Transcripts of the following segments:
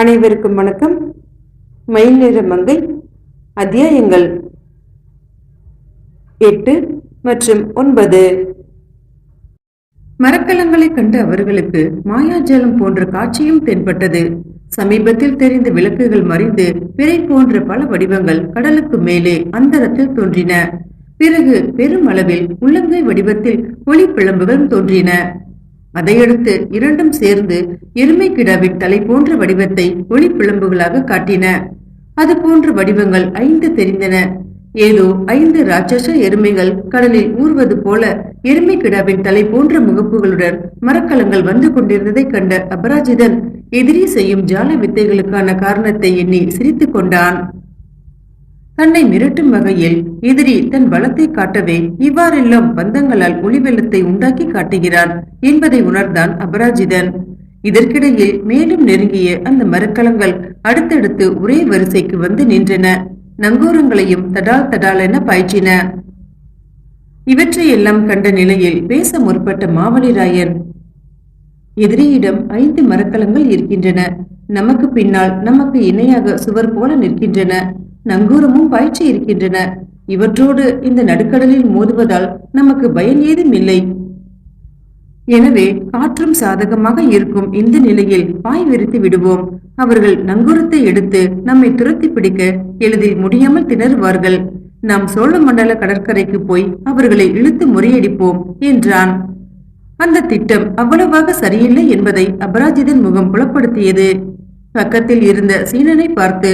அனைவருக்கும் வணக்கம். மயில் நிற மங்கை அத்தியாயங்கள் எட்டு மற்றும் ஒன்பது. மரக்கலங்களை கண்ட அவர்களுக்கு மாயாஜாலம் போன்ற காட்சியும் தென்பட்டது. சமீபத்தில் தெரிந்த விளக்குகள் மறைந்து பிறை போன்ற பல வடிவங்கள் கடலுக்கு மேலே அந்தரத்தில் தோன்றின. பிறகு பெருமளவில் உள்ளங்கை வடிவத்தில் ஒளி பிளம்புகள் தோன்றின. அதையடுத்து இரண்டும் சேர்ந்து எருமை கிடாவின் தலை போன்ற வடிவத்தை ஒளி பிளம்புகளாக காட்டின. அது போன்ற வடிவங்கள் ஐந்து தெரிந்தன. ஏதோ ஐந்து ராட்சச எருமைகள் கடலில் ஊர்வது போல எருமை கிடாவின் தலை போன்ற முகப்புகளுடன் மரக்கலங்கள் வந்து கொண்டிருந்ததை கண்ட அபராஜிதன் எதிரி செய்யும் ஜால வித்தைகளுக்கான காரணத்தை எண்ணி சிரித்துக் கொண்டான். தன்னை மிரட்டும் வகையில் எதிரி தன் பலத்தை காட்டவே இவ்வாறெல்லாம் பந்தங்களால் ஒளிவெள்ளத்தை உண்டாக்கி காட்டுகிறான் என்பதை உணர்ந்தான் அபராஜிதன். இதற்கிடையில் மேலும் நெருங்கிய அந்த மரக்கலங்கள் அடுத்தடுத்து ஒரே வரிசைக்கு வந்து நின்றன. நங்கூரங்களையும் தடால் தடால் என பாய்ச்சின. இவற்றையெல்லாம் கண்ட நிலையில் பேச முற்பட்ட மாவலிராயன் எதிரியிடம் ஐந்து மரக்கலங்கள் இருக்கின்றன. நமக்கு பின்னால் நமக்கு இணையாக சுவர் போல நிற்கின்றன. நங்கூரமும் பாய்ச்சி இருக்கின்றன. இவற்றோடு இந்த நடுக்கடலில் மோதுவதால் நமக்கு பயன் ஏதும் இல்லை எனவே காற்றும் சாதகமாக இருக்கும் இந்த நிலையில் பாய் விரித்து விடுவோம். அவர்கள் நங்கூரத்தை எடுத்து நம்மை துரத்தி பிடிக்க எளிதில் முடியாமல் திணறுவார்கள். நாம் சோழ மண்டல கடற்கரைக்கு போய் அவர்களை இழுத்து முறியடிப்போம் என்றான். அந்த திட்டம் அவ்வளவாக சரியில்லை என்பதை அபராஜிதன் முகம் புலப்படுத்தியது. பக்கத்தில் இருந்த சீனனை பார்த்து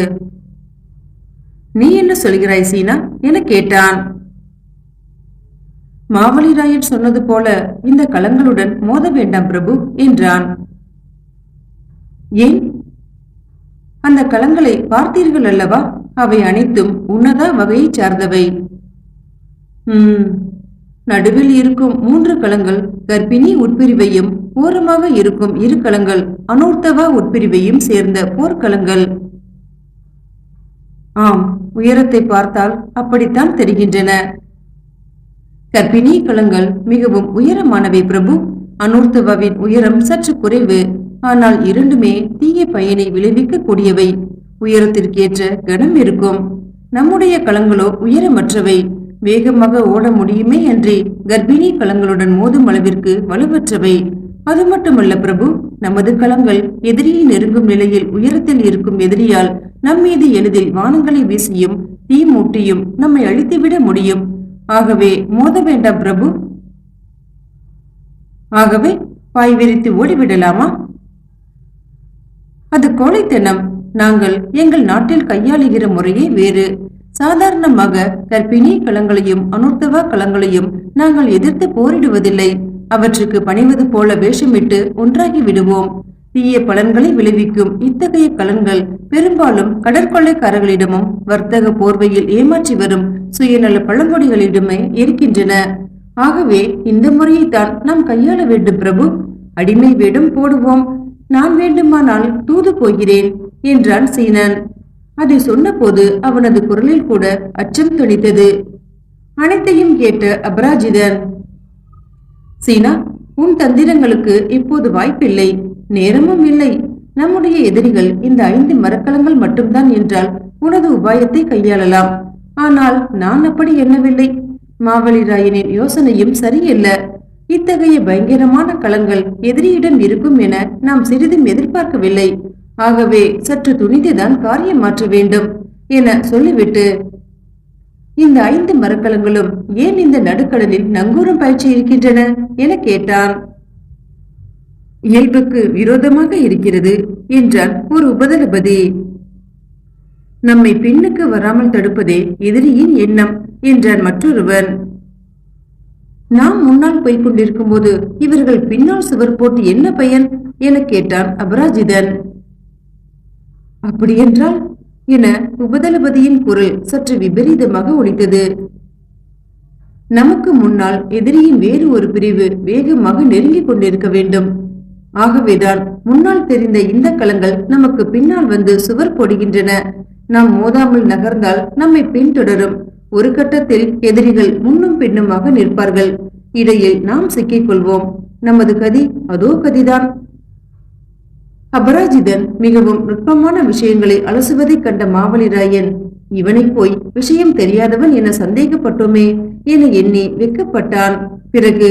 நீ என்ன சொல்கிறாய் சீனா? என கேட்டான். மாவலிராயன் சொன்னது போல இந்த களங்களுடன் மோத வேண்டாம் பிரபு என்றான். ஏன்? அந்த களங்களை பார்த்தீர்கள் அல்லவா? அவை அனைத்தும் உன்னதா வகையைச் சார்ந்தவை. உம். நடுவில் இருக்கும் மூன்று களங்கள் கர்ப்பிணி உட்பிரிவையும் ஓரமாக இருக்கும் இரு களங்கள் அனூர்த்தவா உட்பிரிவையும் சேர்ந்த போர்க்களங்கள் ஆம். உயரத்தை பார்த்தால் அப்படித்தான் தெரிகின்றன. கர்ப்பிணி களங்கள் மிகவும் உயரமானவை பிரபு. அனூர்த்தவாவின் உயரம் சற்று குறைவு. ஆனால் இரண்டுமே தீய பயனை விளைவிக்க கூடியவை உயரத்திற்கேற்ற கனம் இருக்கும். நம்முடைய களங்களோ உயரமற்றவை. வேகமாக ஓட முடியுமே அன்றி கர்ப்பிணி களங்களுடன் மோதும் அளவிற்கு வலுவற்றவை. அது மட்டுமல்ல பிரபு. நமது களங்கள் எதிரியை நெருங்கும் நிலையில் உயரத்தில் இருக்கும் எதிரியால் நம்மீது எளிதில் வானங்களை வீசியும் தீ மூட்டியும் நம்மை அழித்துவிட முடியும். ஆகவே மோத வேண்டாம் பிரபு. ஆகவே பாய் விரித்து ஓடிவிடலாமா? அது கோழைத்தனம். நாங்கள் எங்கள் நாட்டில் கையாளுகிற முறையே வேறு. சாதாரணமாக கர்ப்பிணி களங்களையும் அனுர்த்தவா களங்களையும் நாங்கள் எதிர்த்து போரிடுவதில்லை. அவற்றுக்கு பணிவது போல வேஷமிட்டு ஒன்றாகி விடுவோம். தீய பலன்களை விளைவிக்கும் இத்தகைய கலன்கள் பெரும்பாலும் கடற்கொள்ளைக்காரர்களிடமும் வர்த்தக போர்வையில் ஏமாற்றி வரும் சுயநல பழங்குடிகளிடமே இருக்கின்றன. ஆகவே இந்த முறையை தான் நாம் கையாள வேண்டும் பிரபு. அடிமை வேடம் போடுவோம். நான் வேண்டுமானால் தூது போகிறேன் என்றான் சீனன். அதை சொன்னபோது அவனது குரலில் கூட அச்சம் துணித்தது. அனைத்தையும் கேட்ட அபராஜிதன் சீனா உன் தந்திரங்களுக்கு இப்போது வாய்ப்பில்லை. நேரமும் இல்லை. நம்முடைய எதிரிகள் இந்த ஐந்து மரக்கலங்கள் மட்டும்தான் என்றால் உனது உபாயத்தை கையாளலாம். ஆனால் நான் அப்படி எண்ணவில்லை. மாவழிராயனின் யோசனையும் சரியல்ல. இத்தகைய பயங்கரமான களங்கள் எதிரியிடம் இருக்கும் என நாம் சிறிதும் எதிர்பார்க்கவில்லை. ஆகவே சற்று துணிந்துதான் காரியம் மாற்ற வேண்டும் என சொல்லிவிட்டு இந்த ஐந்து மரக்கலங்களும் ஏன் இந்த நடுக்கடலில் நங்கூரம் பயிற்சி இருக்கின்றன என கேட்டான். இயல்புக்கு விரோதமாக இருக்கிறது என்றான் ஒரு உபதளபதி. நம்மை பின்னுக்கு வராமல் தடுப்பதே எதிரியின் எண்ணம் என்றான் மற்றொருவன். நாம் முன்னால் போய்க் கொண்டிருக்கும் போது இவர்கள் பின்னால் சுவர் போட்டு என்ன பயன் என கேட்டான் அபராஜிதன். அப்படியென்றால் என உபதளபதியின் குரல் சற்று விபரீதமாக ஒலித்தது. நமக்கு முன்னால் எதிரியின் வேறு ஒரு பிரிவு வேகமாக நெருங்கிக் கொண்டிருக்க வேண்டும். ஆகவேதான் முன்னால் தெரிந்த இந்த களங்கள் நமக்கு பின்னால் வந்து சுவர் போடுகின்றன. நாம் மோதாமல் நகர்ந்தால் நம்மை பின்தொடரும். ஒரு கட்டத்தில் எதிரிகள் முன்னும் பின்னுமாக நிற்பார்கள். இடையில் நாம் சிக்கிக் கொள்வோம் நமது கதி அதோ கதிதான். அபராஜிதன் மிகவும் நுட்பமான விஷயங்களை அலசுவதைக் கண்ட மாவலிராயன் இவனைப் போய் விஷயம் தெரியாதவன் என சந்தேகப்பட்டோமே என எண்ணி வெக்கப்பட்டான் பிறகு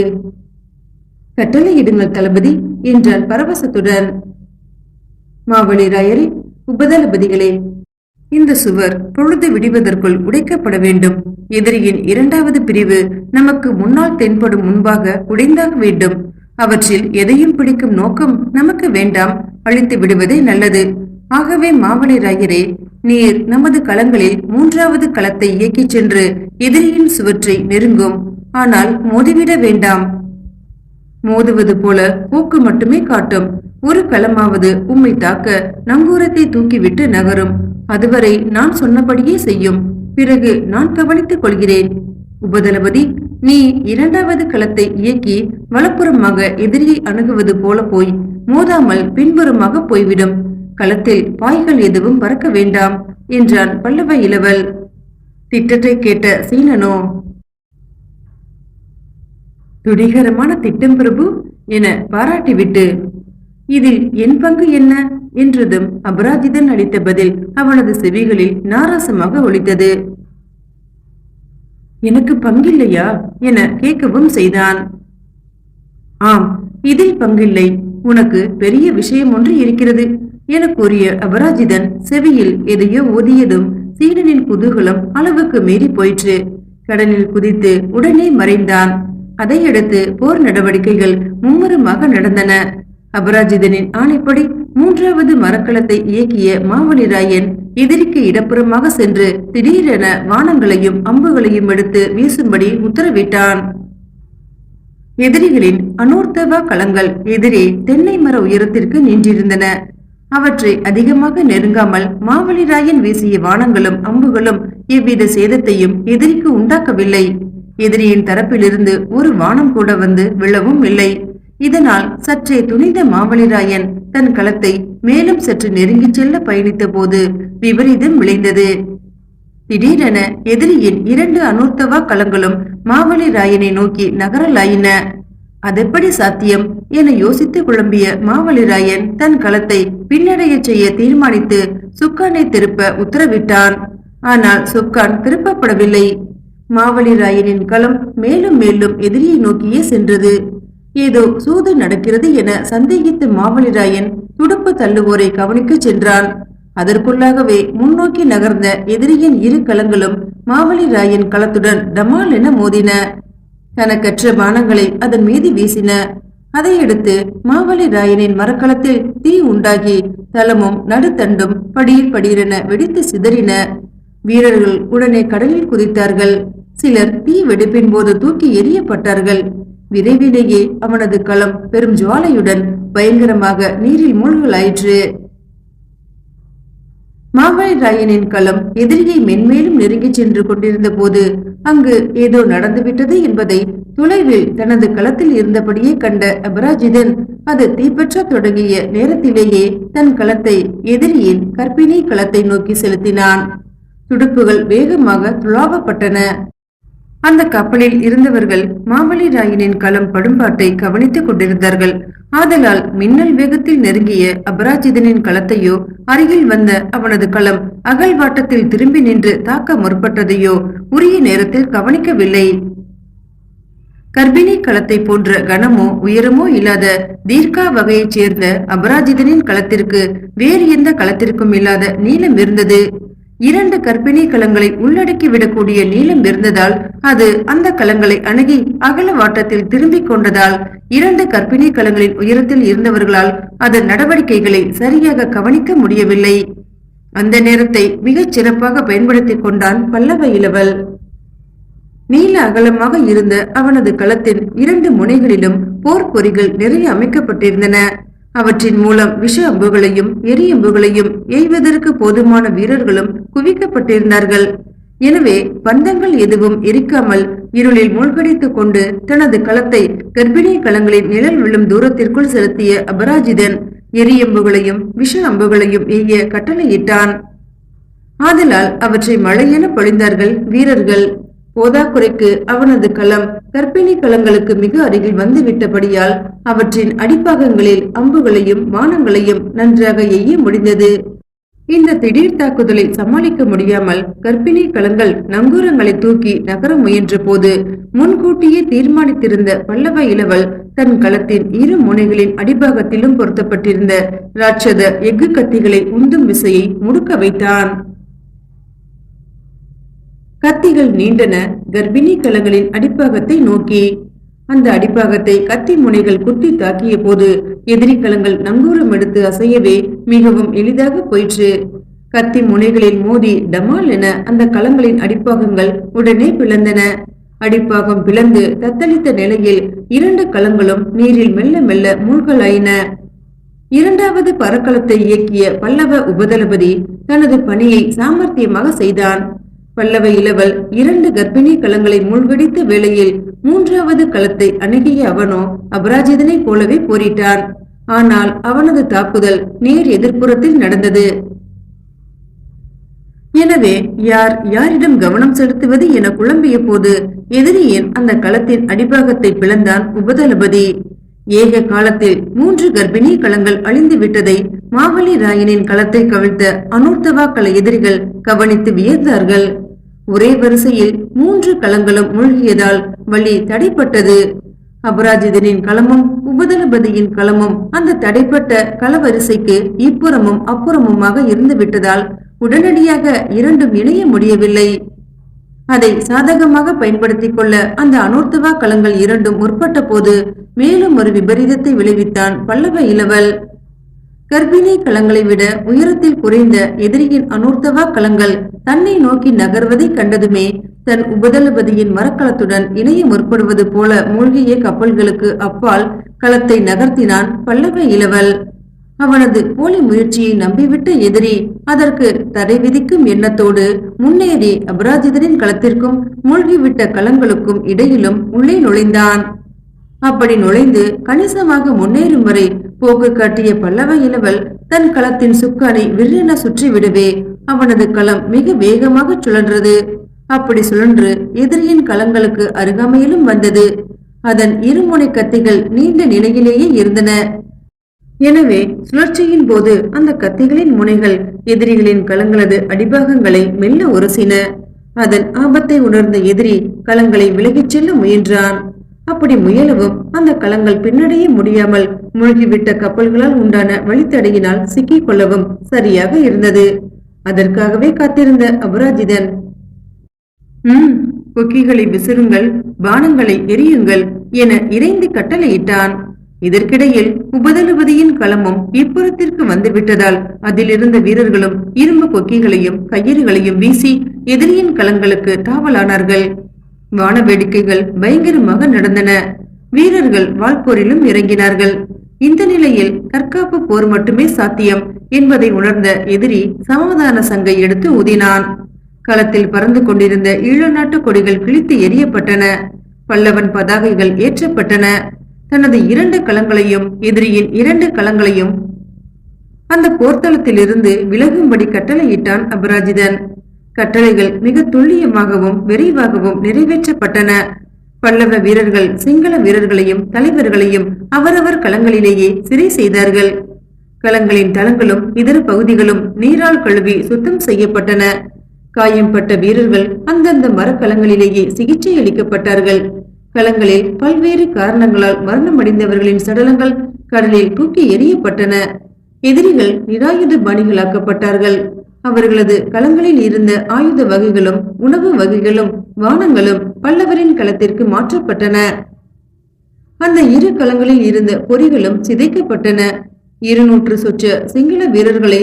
கட்டளையிடுங்கள் தளபதி என்றான் பரவசத்துடன் மாவலிராயரே உபதளபதிகளே இந்த சுவர் பொழுது விடிவதற்குள் உடைக்கப்பட வேண்டும். எதிரியின் இரண்டாவது பிரிவு நமக்கு முன்னால் தென்படும் முன்பாக உடைந்தாக வேண்டும். அவற்றில் எதையும் பிடிக்கும் நோக்கம் நமக்கு வேண்டாம் அழித்து விடுவதே நல்லது. ஆகவே மாவளி ராயரே நீர் நமது களங்களில் மூன்றாவது களத்தை இயக்கிச் சென்று எதிரியின் சுவற்றை நெருங்கும். ஆனால் மோதிவிட வேண்டாம். மோதுவது போல போக்கு மட்டுமே காட்டும். ஒரு களமாவது உம்மை தாக்க நங்கூரத்தை தூக்கிவிட்டு நகரும். அதுவரை நான் சொன்னபடியே செய்யும். பிறகு நான் கவனித்துக் கொள்கிறேன். உபதளபதி நீ இரண்டாவது களத்தை இயக்கி வலப்புறமாக எதிரியை அணுகுவது போல போய் மோதாமல் பின்புறமாக போய்விடும். களத்தில் பாய்கள் எதுவும் பறக்க வேண்டாம் என்றான் பல்லவ இளவல். திட்டத்தை கேட்ட சீனனோ துடிகரமான திட்டம் பிரபு என பாராட்டிவிட்டு இதில் என் பங்கு என்ன? என்றதும் அபராஜிதன் அளித்த பதில் அவனது செவிகளில் நாராசமாக ஒழித்தது எனக்கு பங்கில்லையா? என கேட்கவும் செய்தான். ஆம் இதில் பங்கில்லை. உனக்கு பெரிய விஷயம் ஒன்று இருக்கிறது என கூறிய அபராஜிதன் செவியில் எதையோ ஓதியதும் சீடனின் குதூகலம் அளவுக்கு மீறி போயிற்று. கடலில் குதித்து உடனே மறைந்தான். அதையடுத்து போர் நடவடிக்கைகள் மும்முரமாக நடந்தன. அபராஜிதனின் ஆணைப்படி மூன்றாவது மரக்கலத்தை இயக்கிய மாவலிராயன் எதிரிக்கு இடப்புறமாக சென்று திடீரென வானங்களையும் அம்புகளையும் எடுத்து வீசும்படி உத்தரவிட்டான். எதிரிகளின் அனூர்த்தவ களங்கள் எதிரே தென்னை மர உயரத்திற்கு நின்றிருந்தன. அவற்றை அதிகமாக நெருங்காமல் மாவலிராயன் வீசிய வானங்களும் அம்புகளும் எவ்வித சேதத்தையும் எதிரிக்கு உண்டாக்கவில்லை. எதிரியின் தரப்பிலிருந்து ஒரு வானம் கூட வந்து விழவும் இல்லை. இதனால் சற்றே துணிந்த மாவலிராயன் தன் களத்தை மேலும் சற்று நெருங்கிச் செல்ல பயணித்த போது விபரீதம் விளைந்தது. திடீரென எதிரியின் இரண்டு அனூர்த்தவா களங்களும் மாவலிராயனை நோக்கி நகரலாயின. அதெப்படி சாத்தியம் என யோசித்து குழம்பிய மாவலிராயன் தன் களத்தை பின்னடைய செய்ய தீர்மானித்து சுக்கானை திருப்ப உத்தரவிட்டான். ஆனால் சுக்கான் திருப்பப்படவில்லை. மாவலிராயனின் களம் மேலும் மேலும் எதிரியை நோக்கியே சென்றது. ஏதோ சூது நடக்கிறது என சந்தேகித்த மாவலிராயன் துடுப்பு தள்ளுவோரை கவனிக்கச் சென்றான். அதற்குள்ளாகவே முன்னோக்கி நகர்ந்த எதிரியின் இரு களங்களும் மாவழிராயன் களத்துடன் டமால் என மோதின. தனக்கற்ற பானங்களை அதன் மீது வீசின. அதையடுத்து மாவழிராயனின் மரக்களத்தில் தீ உண்டாகி தளமும் நடுத்தண்டும் படியில் படியிரென வெடித்து சிதறின. வீரர்கள் உடனே கடலில் குதித்தார்கள். சிலர் தீ வெடிப்பின் போது தூக்கி எரியப்பட்டார்கள் விரைவிலேயே அவனது களம் பெரும் ஜுவாலையுடன் பயங்கரமாக நீரில் மூழ்கலாயிற்று. மாவழி ராயனின் களம் எதிரியை மென்மேலும் நெருங்கிச் சென்று கொண்டிருந்த போது அங்கு ஏதோ நடந்துவிட்டது என்பதை தொலைவில் தனது களத்தில் இருந்தபடியே கண்ட அபராஜிதன் அது தீப்பற்ற தொடங்கிய நேரத்திலேயே தன் களத்தை எதிரியின் கற்பிணி களத்தை நோக்கி செலுத்தினான். துடுப்புகள் வேகமாக துளாவப்பட்டன. அந்த கப்பலில் இருந்தவர்கள் மாமலி ராயனின் களம் படும்பாட்டை கவனித்துக் கொண்டிருந்தார்கள். ஆதலால் மின்னல் வேகத்தில் நெருங்கிய அபராஜிதனின் களத்தையோ அருகில் வந்த அவனது களம் அகழ்வாட்டத்தில் திரும்பி நின்று தாக்க முற்பட்டதையோ உரிய நேரத்தில் கவனிக்கவில்லை. கர்ப்பிணி களத்தை போன்ற கனமோ உயரமோ இல்லாத தீர்க்கா வகையைச் சேர்ந்த அபராஜிதனின் களத்திற்கு வேறு எந்த களத்திற்கும் இல்லாத நீளம் இருந்தது. இரண்டு கற்பிணி களங்களை உள்ளடக்கி விடக்கூடிய நீளம் இருந்ததால் அது அந்த களங்களை அணுகி அகல வாட்டத்தில் திரும்பிக் கொண்டதால் இரண்டு கற்பிணி களங்களின் உயரத்தில் இருந்தவர்களால் அதன் நடவடிக்கைகளை சரியாக கவனிக்க முடியவில்லை. அந்த நேரத்தை மிகச் சிறப்பாக பயன்படுத்திக் கொண்டான் பல்லவ இளவல். நீல அகலமாக இருந்த அவனது களத்தின் இரண்டு முனைகளிலும் போர்ப்பொறிகள் நிறைய அமைக்கப்பட்டிருந்தன. அவற்றின் மூலம் விஷ அம்புகளையும் எரியம்புகளையும் எய்வதற்கு போதுமான வீரர்களும் குவிக்கப்பட்டிருந்தார்கள். எனவே பந்தங்கள் எதுவும் எரிக்காமல் இருளில் மூழ்கடித்துக் கொண்டு தனது களத்தை கர்ப்பிணி களங்களின் நிழல் விழும் தூரத்திற்குள் செலுத்திய அபராஜிதன் எரியம்புகளையும் விஷ அம்புகளையும் எய்ய கட்டளையிட்டான். ஆதலால் அவற்றை மழையென பொழிந்தார்கள் வீரர்கள். போதாக்குறைக்கு அவனது களம் கர்ப்பிணி களங்களுக்கு மிக அருகில் வந்துவிட்டபடியால் அவற்றின் அடிப்பாகங்களில் அம்புகளையும் வானங்களையும் நன்றாக எய்ய முடிந்தது. இந்த திடீர் தாக்குதலை சமாளிக்க முடியாமல் கர்ப்பிணி களங்கள் நங்கூரங்களை தூக்கி நகர முயன்ற போது முன்கூட்டியே தீர்மானித்திருந்த பல்லவ இளவல் தன் களத்தின் இரு முனைகளின் அடிபாகத்திலும் பொருத்தப்பட்டிருந்த ராட்சத எஃகு கத்திகளை உந்தும் விசையை முடுக்க வைத்தான். கத்திகள் நீண்டன கர்ப்பிணி களங்களின் அடிப்பாகத்தை நோக்கி. அந்த அடிப்பாகத்தை கத்தி முனைகள் குத்தி தாக்கிய போது எதிரி கலங்கள் நங்கூரம் எடுத்து அசையவே மிகவும் எளிதாக போயிற்று. கத்தி முனைகளில் மோதி டமால் என அந்த கலங்களின் அடிப்பாகங்கள் உடனே பிளந்தன. அடிப்பாகம் பிளந்து தத்தளித்த நிலையில் இரண்டு களங்களும் நீரில் மெல்ல மெல்ல மூழ்கலாயின. இரண்டாவது பறக்களத்தை இயக்கிய பல்லவ உபதளபதி தனது பணியை சாமர்த்தியமாக செய்தான். பல்லவ இளவல் இரண்டு கர்ப்பிணி களங்களை மூழ்கடித்த வேளையில் மூன்றாவது களத்தை அணுகிய அவனோ அபராஜிதனை போலவே போரிட்டான். ஆனால் அவனது தாக்குதல் நேர் எதிர்ப்புறத்தில் நடந்தது. எனவே யார் யாரிடம் கவனம் செலுத்துவது என குழம்பிய போது எதிரியின் அந்த களத்தின் அடிபாகத்தை பிளந்தான் உபதளபதி. ஏக காலத்தில் மூன்று கர்ப்பிணி களங்கள் அழிந்து விட்டதை மாவலி ராயனின் களத்தை கவிழ்த்த அனூர்த்தவா எதிரிகள் கவனித்து வியந்தார்கள். ஒரே வரிசையில் மூன்று களங்களும் மூழ்கியதால் வழி தடைப்பட்டது. அபராஜிதனின் களமும் உபதளபதியின் களமும் அந்த தடைப்பட்ட களவரிசைக்கு இப்புறமும் அப்புறமுமாக இருந்து விட்டதால் உடனடியாக இரண்டும் இணைய முடியவில்லை. அதை சாதகமாக பயன்படுத்திக் கொள்ள அந்த அனோர்த்தவா களங்கள் இரண்டும் முற்பட்ட போது மேலும் ஒரு விபரீதத்தை விளைவித்தான் பல்லவ இளவல். கர்ப்பிணி களங்களை விட உயரத்தில் குறைந்த எதிரியின் அனூர்த்தவா களங்கள் தன்னை நோக்கி நகர்வதை கண்டதுமே தன் உபதளபதியின் மரக்கலத்துடன் இணைய முற்படுவது போல மூழ்கிய கப்பல்களுக்கு அப்பால் களத்தை நகர்த்தினான் பல்லவ இளவல். அவனது போலி முயற்சியை நம்பிவிட்ட எதிரி அதற்கு தடை விதிக்கும் எண்ணத்தோடு முன்னேறி அபராஜிதரின் களத்திற்கும் மூழ்கிவிட்ட களங்களுக்கும் இடையிலும் உள்ளே நுழைந்தான். அப்படி நுழைந்து கணிசமாக முன்னேறும் வரை போக்கு காட்டிய பல்லவ இளவல் தன் களத்தின் சுக்கானை வில்லென சுற்றி விடவே அவனது களம் மிக வேகமாக சுழன்றது. அப்படி சுழன்று எதிரியின் களங்களுக்கு அருகாமையிலும் வந்தது. அதன் இருமுனை கத்திகள் நீண்ட நிலையிலேயே இருந்தன. எனவே சுழற்சியின் போது அந்த கத்திகளின் முனைகள் எதிரிகளின் களங்களது அடிபாகங்களை மெல்ல உரசின. அதன் ஆபத்தை உணர்ந்த எதிரி களங்களை விலகிச் செல்ல முயன்றான். அப்படி முயலவும் அந்த களங்கள் பின்னடைய முடியாமல் மூழ்கிவிட்ட கப்பல்களால் உண்டான வழித்தடையினால் சிக்கிக் கொள்ளவும் சரியாக இருந்தது. அதற்காகவே காத்திருந்த அபராஜிதன் உம் கொக்கிகளை விசிறுங்கள் பானங்களை எரியுங்கள் என இறைந்து கட்டளையிட்டான். இதற்கிடையில் உபதளபதியின் களமும் இப்புறத்திற்கு வந்துவிட்டதால் அதிலிருந்த வீரர்களும் இரும்பு கொக்கிகளையும் கயிறுகளையும் வீசி எதிரியின் களங்களுக்கு தாவலானார்கள். வான வேடிக்கைகள் பயங்கரமாக நடந்தன. வீரர்கள் வாழ்போரிலும் இறங்கினார்கள். இந்த நிலையில் தற்காப்பு போர் மட்டுமே சாத்தியம் என்பதை உணர்ந்த எதிரி சமாதான சங்கை எடுத்து ஊதினான். களத்தில் பறந்து கொண்டிருந்த ஈழ நாட்டு கொடிகள் கிழித்து எரியப்பட்டன பல்லவன் பதாகைகள் ஏற்றப்பட்டன. தனது இரண்டு களங்களையும் எதிரியின் இரண்டு களங்களையும் அந்த போர்த்தளத்திலிருந்து விலகும்படி கட்டளையிட்டான் அபராஜிதன். கட்டளைகள் மிக துல்லியமாகவும் விரைவாகவும் நிறைவேற்றப்பட்டன. பல்லவ வீரர்கள் சிங்கள வீரர்களையும் தலைவர்களையும் அவரவர் களங்களிலேயே சிறை செய்தார்கள். களங்களின் தளங்களும் இதர பகுதிகளும் நீரால் கழுவி சுத்தம் செய்யப்பட்டன. காயம்பட்ட வீரர்கள் அந்தந்த மரக்கலங்களிலேயே சிகிச்சை அளிக்கப்பட்டார்கள். களங்களில் பல்வேறு காரணங்களால் மரணமடைந்தவர்களின் சடலங்கள் கடலில் தூக்கி எறியப்பட்டன. எதிரிகள் நிராயுத பாணிகளாக்கப்பட்டார்கள். அவர்களது களங்களில் இருந்த ஆயுத வகைகளும் உணவு வகைகளும் வானங்களும் பல்லவரின் களத்திற்கு மாற்றப்பட்டன. அந்த இரு களங்களில் இருந்த பொறிகளும் சிதைக்கப்பட்டன. இருநூற்று சொச்ச சிங்கள வீரர்களை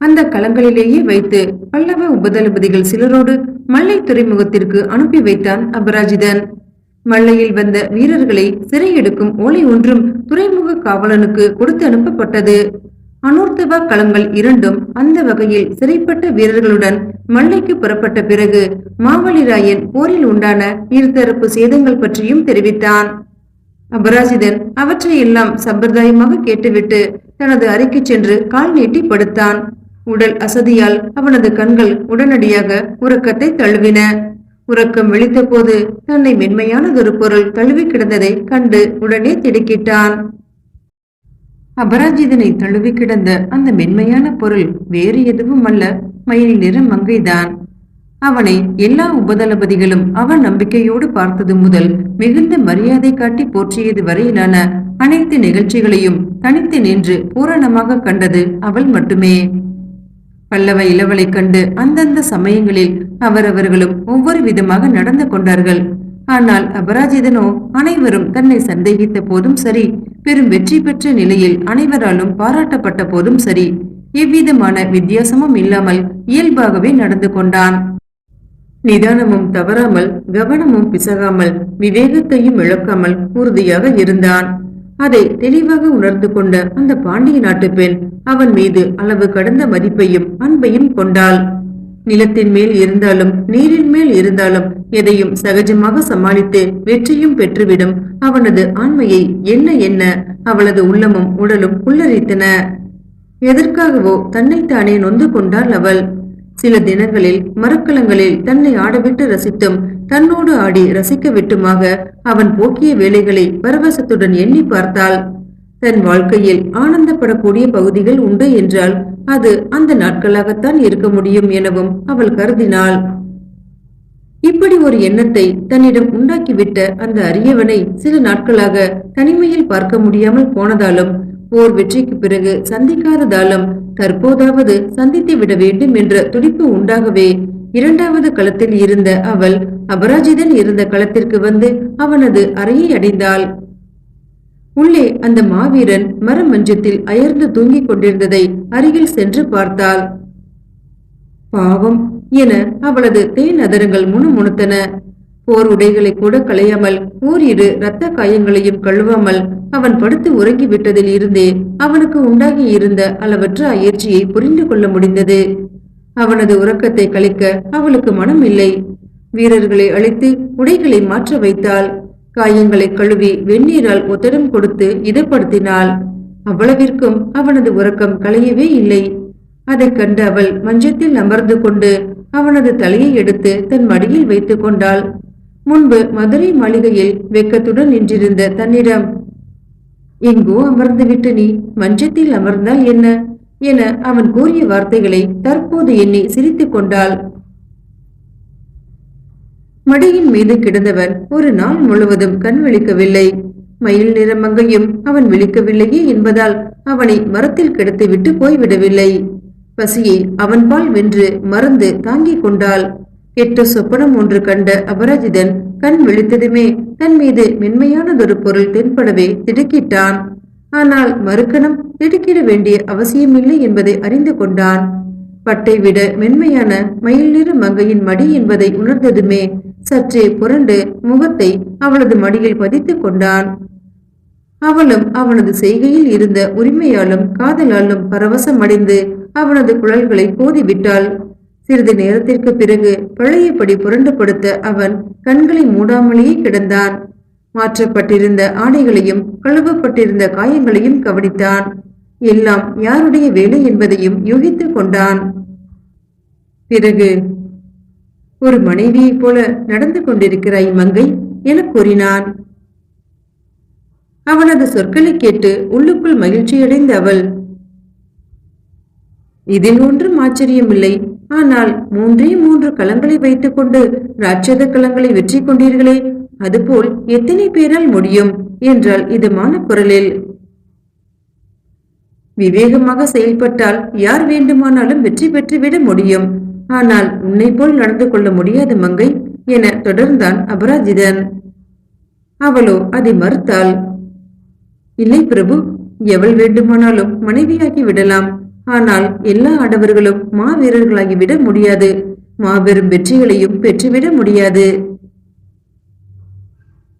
அந்த களங்களிலேயே வைத்து பல்லவ உபதளபதிகள் சிலரோடு மல்லை துறைமுகத்திற்கு அனுப்பி வைத்தான் அபராஜிதன். மல்லையில் வந்த வீரர்களை சிறையெடுக்கும் ஓலை ஒன்றும் துறைமுக காவலனுக்கு கொடுத்து அனுப்பப்பட்டது. அனூர்த்தவா களங்கள் இரண்டும் அந்த வகையில் சிறைப்பட்ட வீரர்களுடன் மல்லைக்கு புறப்பட்ட பிறகு மாவலிராயன் போரில் உண்டான இருதரப்பு சேதங்கள் பற்றியும் தெரிவித்தான். அபராஜிதன் அவற்றையெல்லாம் சம்பிரதாயமாக கேட்டுவிட்டு தனது அறைக்கு சென்று கால் நீட்டி படுத்தான். உடல் அசதியால் அவனது கண்கள் உடனடியாக உறக்கத்தை தழுவின. உறக்கம் விழித்தபோது தன்னை மென்மையானதொரு பொருள் தழுவி கிடந்ததை கண்டு உடனே திடுக்கிட்டான். அபராஜிதனை தழுவி கிடந்த அந்த மென்மையான பொருள் வேறு எதுவும் அல்ல. மயில் நிற மங்கைதான். அவனை எல்லா உபதளபதிகளும் அவன் நம்பிக்கையோடு பார்த்தது முதல் மிகுந்த மரியாதை காட்டி போற்றியது வரையிலான அனைத்து நிகழ்ச்சிகளையும் தனித்து நின்று பூரணமாக கண்டது அவள் மட்டுமே. பல்லவ இளவலை கண்டு அந்தந்த சமயங்களில் அவரவர்களும் ஒவ்வொரு விதமாக நடந்து கொண்டார்கள். ஆனால் அபராஜிதனோ அனைவரும் தன்னை சந்தேகித்த போதும் சரி பெரும் வெற்றி பெற்ற நிலையில் அனைவராலும் பாராட்டப்பட்ட போதும் சரி எவ்விதமான வித்தியாசமும் இல்லாமல் இயல்பாகவே நடந்து கொண்டான். நிதானமும் தவறாமல் கவனமும் பிசகாமல் விவேகத்தையும் இழக்காமல் உறுதியாக இருந்தான். அதை தெளிவாக உணர்ந்து கொண்ட அந்த பாண்டிய நாட்டு பெண் அவன் மீது அளவு கடந்த மதிப்பையும் அன்பையும் கொண்டாள். நிலத்தின் மேல் இருந்தாலும் நீரின் மேல் இருந்தாலும் எதையும் சகஜமாக சமாளித்து வெற்றியும் பெற்றுவிடும். அவனது ஆண்மையை என்ன என்ன? அவளது உள்ளமும் உடலும் புல்லரித்தன எதற்காகவோ தன்னைத்தானே நொந்து கொண்டாள் அவள். சில தினங்களில் மரக்கலங்களில் தன்னை ஆடவிட்டு ரசித்தும் தன்னோடு ஆடி ரசிக்க விட்டுமாக அவன் போக்கிய வேலைகளை பரவசத்துடன் எண்ணி பார்த்தாள். தன் வாழ்க்கையில் ஆனந்தப்படக்கூடிய பகுதிகள் உண்டு என்றால் அது அந்த நாட்களாகத்தான் இருக்க முடியும் எனவும் அவள் கருதினாள். இப்படி ஒரு எண்ணத்தை தன்னிடம் உண்டாக்கிவிட்ட அந்த அரியவனை சில நாட்களாக தனிமையில் பார்க்க முடியாமல் போனதாலும் ஓர் வெற்றிக்கு பிறகு சந்திக்காததாலும் தற்போதாவது சந்தித்து விட வேண்டும் என்ற துடிப்பு உண்டாகவே இரண்டாவது களத்தில் இருந்த அவள் அபராஜிதன் இருந்த களத்திற்கு வந்து அவனது அறையை அடைந்தாள். உள்ளே அந்த மாவீரன் மரம் மஞ்சத்தில் அயர்ந்து தூங்கிக் கொண்டிருந்ததை அருகில் சென்று பார்த்தாள். பாவம் என அவளது தேன் அதரங்கள் முணுமுணுத்தன. போர் உடைகளை கூட களையாமல் ஓரிரு இரத்த காயங்களையும் கழுவாமல் அவன் படுத்து உறங்கி விட்டதில் இருந்தே அவனுக்கு உண்டாகி இருந்த அளவற்ற அயற்சியை புரிந்து கொள்ள முடிந்தது. அவனது உறக்கத்தை கழிக்க அவளுக்கு மனம் இல்லை வீரர்களை அழைத்து உடைகளை மாற்ற வைத்தாள். காயங்களை கழுவி வெந்நீரால் ஒத்தடம் கொடுத்து இதப்படுத்தினாள். அவ்வளவிற்கும் அவனது உறக்கம் களையவே இல்லை. அதைக் கண்டு அவள் மஞ்சத்தில் அமர்ந்து கொண்டு அவனது தலையை எடுத்து தன் மடியில் வைத்துக் கொண்டாள். முன்பு மதுரை மாளிகையில் வெக்கத்துடன் நின்றிருந்த தன்னிடம் எங்கோ அமர்ந்துவிட்டு நீ மஞ்சத்தில் அமர்ந்தால் என்ன? என அவன் கூறிய வார்த்தைகளை தற்போது எண்ணி சிரித்துக் கொண்டாள். மடியின் மீது கிடந்தவன் ஒரு நாள் முழுவதும் கண் விழிக்கவில்லை. மயில் நிறமங்கையும் அவன் விழிக்கவில்லையே என்பதால் அவனை மரத்தில் கிடத்து விட்டு போய்விடவில்லை. பசியை அவன்பால் வென்று மறந்து தாங்கிக் கொண்டாள். எட்டு சொப்பனம் ஒன்று கண்ட அபராஜிதன் கண் விழித்ததுமே தன் மீது மென்மையானதொரு பொருள் தென்படவே திடுக்கிட்டான். ஆனால் மறுக்கணம் திடுக்கிட வேண்டிய அவசியமில்லை என்பதை அறிந்து கொண்டான். பட்டை விட மென்மையான மயில் நிற மங்கையின் மடி என்பதை உணர்ந்ததுமே சற்றே புரண்டு முகத்தை அவளது மடியில் பதித்துக் கொண்டான். அவளும் அவனது செய்கையில் இருந்த உரிமையாலும் காதலாலும் பரவசமடைந்து அவனது குழல்களை கோதிவிட்டாள். சிறிது நேரத்திற்கு பிறகு பழையபடி புரண்டு படுத்த அவன் கண்களை மூடாமலேயே கிடந்தான். மாற்றப்பட்டிருந்த ஆடைகளையும் கழுவப்பட்டிருந்த காயங்களையும் கவனித்தான். எல்லாம் யாருடைய வேலை என்பதையும் யூகித்துக் கொண்டான். பிறகு ஒரு மனைவியைப் போல நடந்து கொண்டிருக்கிறாய் மங்கை என கூறினான். அவனது சொற்களை கேட்டு உள்ளுக்குள் மகிழ்ச்சியடைந்த அவள் இதில் ஒன்றும் ஆச்சரியமில்லை. ஆனால் மூன்றே மூன்று களங்களை வைத்துக்கொண்டு ராட்சத களங்களை வெற்றி கொண்டீர்களே. அதுபோல் எத்தனை பேரால் முடியும்? என்றால் இதமான குரலில். விவேகமாக செயல்பட்டால் யார் வேண்டுமானாலும் வெற்றி பெற்றுவிட முடியும். ஆனால் உன்னை போல் நடந்து கொள்ள முடியாது மங்கை என தொடர்ந்தான் அபராஜிதன். அவளோ அதை மறுத்தாள். இல்லை பிரபு எவள் வேண்டுமானாலும் மனைவியாகி விடலாம். ஆனால் எல்லா ஆடவர்களும் மாவீரர்களாகி விட முடியாது. மாபெரும் வெற்றிகளையும் பெற்றுவிட முடியாது.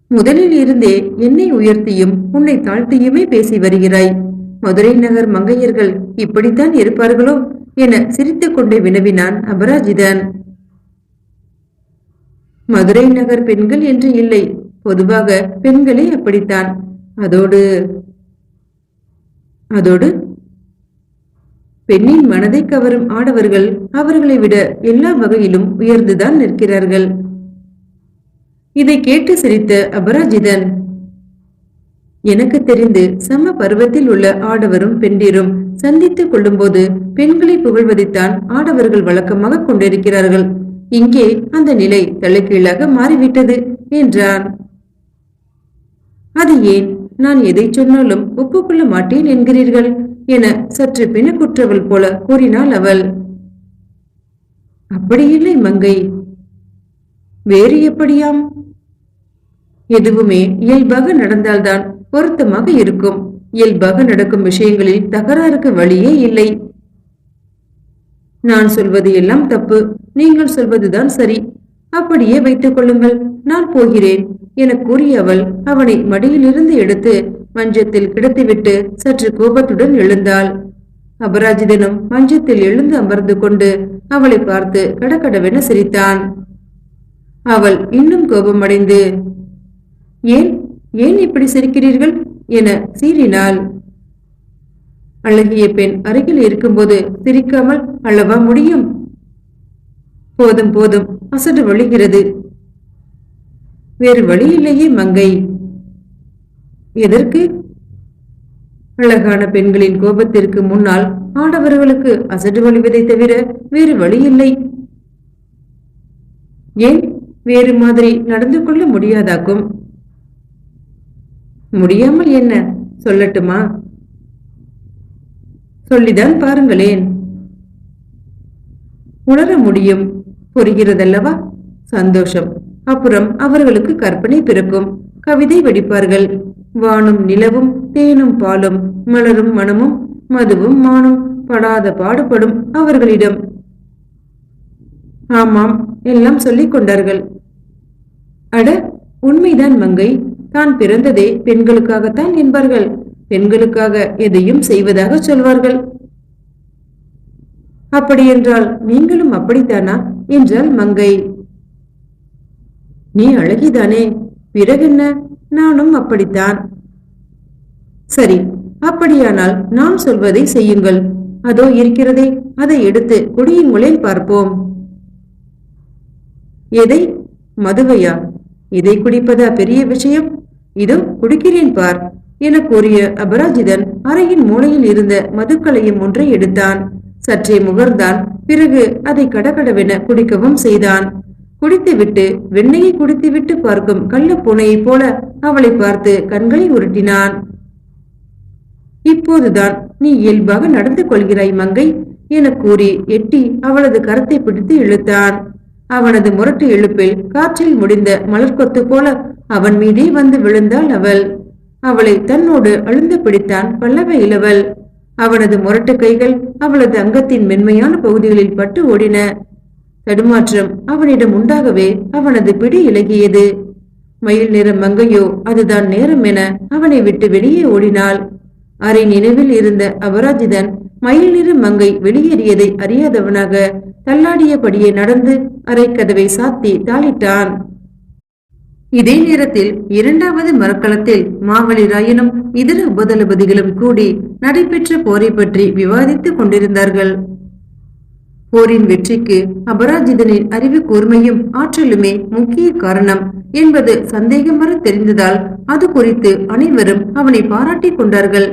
முதலில் இருந்தே என்னை உயர்த்தியும் உன்னை தாழ்த்தியுமே பேசி வருகிறாய். மதுரை நகர் மங்கையர்கள் இப்படித்தான் இருப்பார்களோ? என சிரித்துக் கொண்டே வினவினான் அபராஜிதன். மதுரை நகர் பெண்கள் என்று இல்லை பொதுவாக பெண்களே அப்படித்தான். அதோடு அதோடு பெண்ணின் மனதை கவரும் ஆடவர்கள் அவர்களை விட எல்லா வகையிலும் உயர்ந்துதான் நிற்கிறார்கள். இதை கேட்டு சிரித்த அபராஜிதன் எனக்கு தெரிந்து சம பருவத்தில் உள்ள ஆடவரும் பெண்டிரும் சந்தித்துக் கொள்ளும்போது பெண்களை புகழ்வதைத்தான் ஆடவர்கள் வழக்கமாக கொண்டிருக்கிறார்கள். இங்கே அந்த நிலை தலைகீழாக மாறிவிட்டது என்றான். அது ஏன்? நான் எதை சொன்னாலும் ஒப்புக்கொள்ள மாட்டேன் என்கிறீர்கள் என சற்று பிணக்குற்றவள் போல கூறினாள் அவள். அப்படியில்லை மங்கை. வேறு எப்படியாம்? எதுவுமே இயல்பாக நடந்தால்தான் பொருத்தமாக இருக்கும். இயல்பாக நடக்கும் விஷயங்களில் தகராறுக்கு வழியே இல்லை. நான் சொல்வது எல்லாம் தப்பு. நீங்கள் சொல்வதுதான் சரி. அப்படியே வைத்துக் கொள்ளுங்கள். நான் போகிறேன். என கூறிய அவள் அவனை மடியிலிருந்து எடுத்து மஞ்சத்தில் கிடத்திவிட்டு சற்று கோபத்துடன் எழுந்தாள். அபராஜிதனும் மஞ்சத்தில் எழுந்து அமர்ந்து கொண்டு அவளை பார்த்து கடகடவென சிரித்தான். அவள் இன்னும் கோபமடைந்து ஏன்? ஏன் இப்படி சிரிக்கிறீர்கள்? என சீறினாள் அழகிய பெண் அருகில் இருக்கும்போது சிரிக்காமல் அல்லவா முடியும்? போதும் போதும். அசடு வழிகிறது. வேறு வழி இல்லையே மங்கை. எதற்கு? அழகான பெண்களின் கோபத்திற்கு முன்னால் ஆடவர்களுக்கு அசடு வழிவதை தவிர வேறு வழி இல்லை. ஏன்? வேறு மாதிரி நடந்து கொள்ள முடியாதாக்கும்? முடியாமல் என்ன? சொல்லட்டுமா? சொல்லிதான் பாருங்களேன். உணர முடியும். புரிகிறதல்லவா? சந்தோஷம். அப்புறம் அவர்களுக்கு கற்பனை பிறக்கும். கவிதை வெடிப்பார்கள். வானும் நிலவும் தேனும் பாலும் மலரும் மனமும் மதுவும் மானும் படாத பாடுபடும் அவர்களிடம். ஆமாம் எல்லாம் சொல்லிக் கொண்டார்கள். அட உண்மைதான் மங்கை. தான் பிறந்ததே பெண்களுக்காகத்தான் என்பார்கள். பெண்களுக்காக எதையும் செய்வதாக சொல்வார்கள். அப்படியென்றால் நீங்களும் அப்படித்தானா? என்றாள் மங்கை. நீ அழகிதானே? பிறகென்ன? நானும் அப்படித்தான். சரி அப்படியானால் நான் சொல்வதை செய்யுங்கள். அதோ இருக்கிறதே அதை எடுத்து குடியுங்களேன் பார்ப்போம். எதை? மதுவையா? இதை குடிப்பதா பெரிய விஷயம்? இதோ குடிக்கிறேன் பார் என கூறிய அபராஜிதன் அறையின் மூலையில் இருந்த மதுக்களையும் ஒன்றை எடுத்தான். சற்றே முகர்ந்தான் பிறகு அதை கடகடவென குடிக்கவும் செய்தான். குடித்துவிட்டு வெண்ணையை குடித்துவிட்டு பார்க்கும் கள்ள பூனையைப் போல அவளை பார்த்து கண்களை உருட்டினான். இப்போதுதான் நீ இயல்பாக நடந்து கொள்கிறாய் மங்கை என கூறி எட்டி அவளது கரத்தை பிடித்து இழுத்தான். அவனது முரட்டு இழுப்பில் காற்றில் முடிந்த மலர்கொத்து போல அவன் மீதே வந்து விழுந்தாள் அவள். அவளை தன்னோடு அழுந்து பிடித்தான் பல்லவ இளவல். அவனது முரட்டு கைகள் அவளது அங்கத்தின் மென்மையான பகுதிகளில் பட்டு ஓடின. தடுமாற்றம் அவனிடம் உண்டாகவே அவனது பிடி இலகியது. மயில் நிற மங்கையோ அதுதான் நேரம் என அவனை விட்டு வெளியே ஓடினாள். அரை நினைவில் இருந்த அபராஜிதன் மயில் நிற மங்கை வெளியேறியதை அறியாதவனாக தள்ளாடியபடியே நடந்து அரை கதவை சாத்தி தாளிட்டான். இதே நேரத்தில் இரண்டாவது மரக்களத்தில் மாவலி ராயனும் இதர உபதளபதிகளும் கூடி நடைபெற்ற போரை பற்றி விவாதித்துக் கொண்டிருந்தார்கள். போரின் வெற்றிக்கு அபராஜிதனின் அறிவு கூர்மையும் ஆற்றலுமே முக்கிய காரணம் என்பது சந்தேகமற தெரிந்ததால் அது குறித்து அனைவரும் அவனை பாராட்டிக் கொண்டார்கள்.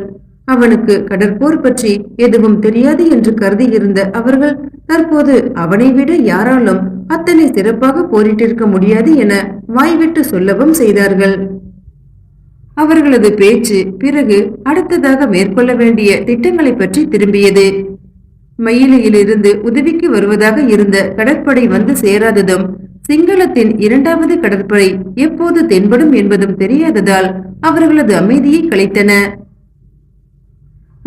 அவனுக்கு கடற்போர் பற்றி எதுவும் தெரியாது என்று கருதியிருந்த அவர்கள் தற்போது அவனை விட யாராலும் அத்தனை சிறப்பாக போரிட்டிருக்க முடியாது என வாய்விட்டு சொல்லவும் செய்தார்கள். அவர்களது பேச்சு பிறகு அடுத்ததாக மேற்கொள்ள வேண்டிய திட்டங்களை பற்றி திரும்பியது. மயிலையிலிருந்து உதவிக்கு வருவதாக இருந்த கடற்படை வந்து சேராததும் சிங்களத்தின் இரண்டாவது கடற்படை எப்போது தென்படும் என்பதும் தெரியாததால் அவர்களது அமைதியை கலைத்தன.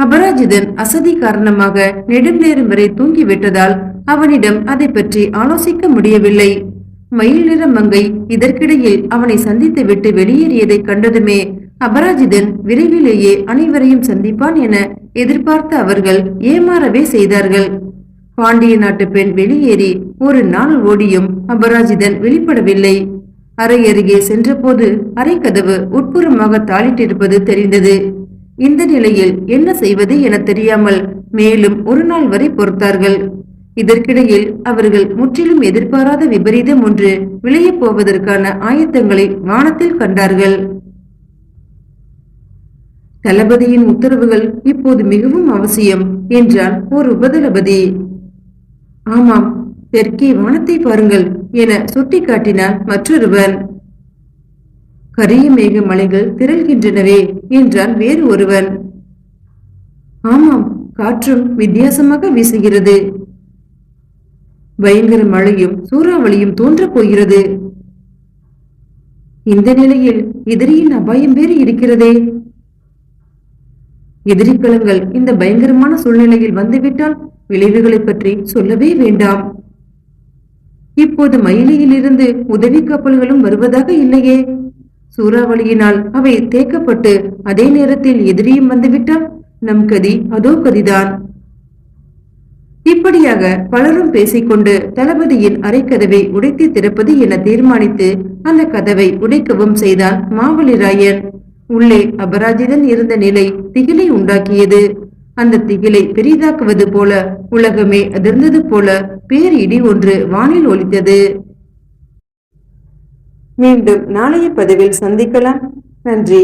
அபராஜிதன் அசதி காரணமாக நெடுநேரம் வரை தூங்கிவிட்டதால் அவனிடம் அதை பற்றி ஆலோசிக்க முடியவில்லை. மயில் நிற மங்கை இதற்கிடையில் அவனை சந்தித்து விட்டு வெளியேறியதை கண்டதுமே அபராஜிதன் விரைவிலேயே அனைவரையும் சந்திப்பான் என எதிர்பார்த்த அவர்கள் ஏமாறவே செய்தார்கள். பாண்டிய நாட்டு பெண் வெளியேறி ஒரு நாள் ஓடியும் அபராஜிதன் வெளிப்படவில்லை. அறை அருகே சென்றபோது அறை கதவு உட்புறமாக தாளிட்டிருப்பது தெரிந்தது. இந்த நிலையில் என்ன செய்வது என தெரியாமல் மேலும் ஒரு நாள் வரை பொறுத்தார்கள். இதற்கிடையில் அவர்கள் முற்றிலும் எதிர்பாராத விபரீதம் ஒன்று விளையப் போவதற்கான ஆயத்தங்களை வானத்தில் கண்டார்கள். தளபதியின் உத்தரவுகள் இப்போது மிகவும் அவசியம் என்றான் ஓர் உபதளபதி. ஆமாம் தெற்கே வானத்தை பாருங்கள் என சுட்டிக்காட்டினார் மற்றொருவன். கரிய மேக மலைகள் திரள்கின்றனவே என்றான் வேறு ஒருவன். ஆமாம் காற்றும் வித்தியாசமாக வீசுகிறது. பயங்கர மழையும் சூறாவளியும் தோன்றப் போகிறது. இந்த நிலையில் எதிரியின் அபாயம் வேறு இருக்கிறதே. எதிரிக்கலங்கள் இந்த பயங்கரமான சூழ்நிலையில் வந்துவிட்டால் விளைவுகளை பற்றி சொல்லவே வேண்டாம். இப்போது மயிலையிலிருந்து உதவி கப்பல்களும் வருவதாக இல்லையே. சூறாவளியினால் அவை தேக்கப்பட்டு அதே நேரத்தில் எதிரியும் வந்துவிட்டால் நம் கதி அதோ கதிதான். இப்படியாக பலரும் பேசிக்கொண்டு தளபதியின் அரைக்கதவை உடைத்து திறப்பது என தீர்மானித்து அந்த கதவை உடைக்கவும் செய்தான் மாவலிராயன் உள்ளே அபராஜிதன் இருந்த நிலை திகிலை உண்டாக்கியது. அந்த திகிலை பெரிதாக்குவது போல உலகமே அதிர்ந்தது போல பேரிடி ஒன்று வானில் ஒலித்தது. மீண்டும் நாளைய பதிவில் சந்திக்கலாம். நன்றி.